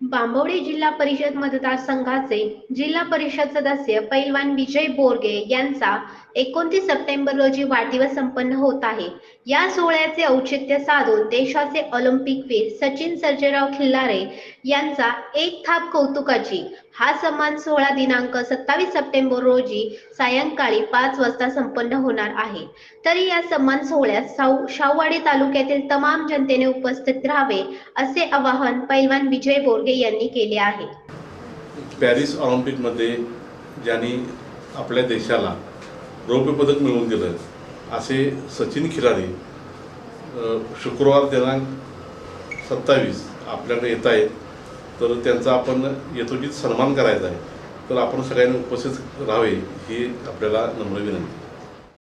बांबवडे जिल्हा परिषद मतदारसंघाचे जिल्हा परिषद सदस्य पैलवान विजय बोरगे यांचा एकोणतीस सप्टेंबर रोजी वाढदिवस संपन्न होत आहे. या सोहळ्याचे औचित्य साधून देशाचे ऑलिम्पिक वीर सचिन सर्जेराव खिल्लारे यांचा एक थाप कौतुकाची. हा सन्मान सोहळा दिनांक सत्तावीस सप्टेंबर रोजी सायंकाळी पाच वाजता संपन्न होणार आहे. तरी या सन्मान सोहळ्यात साऊ शाहूवाडी तालुक्यातील तमाम जनतेने उपस्थित राहावे असे आवाहन पैलवान विजय बोरगे यांनी केले आहे. पॅरिस ऑलिम्पिकमध्ये ज्यांनी आपल्या देशाला रौप्य पदक मिळवून दिलं असे सचिन खिलारी शुक्रवार दिनांक सत्तावीस आपल्याकडे येत आहेत. तर त्यांचा आपण यथोचित सन्मान करायचा आहे. तर आपण सगळ्यांनी उपस्थित राहावे ही आपल्याला नम्र विनंती.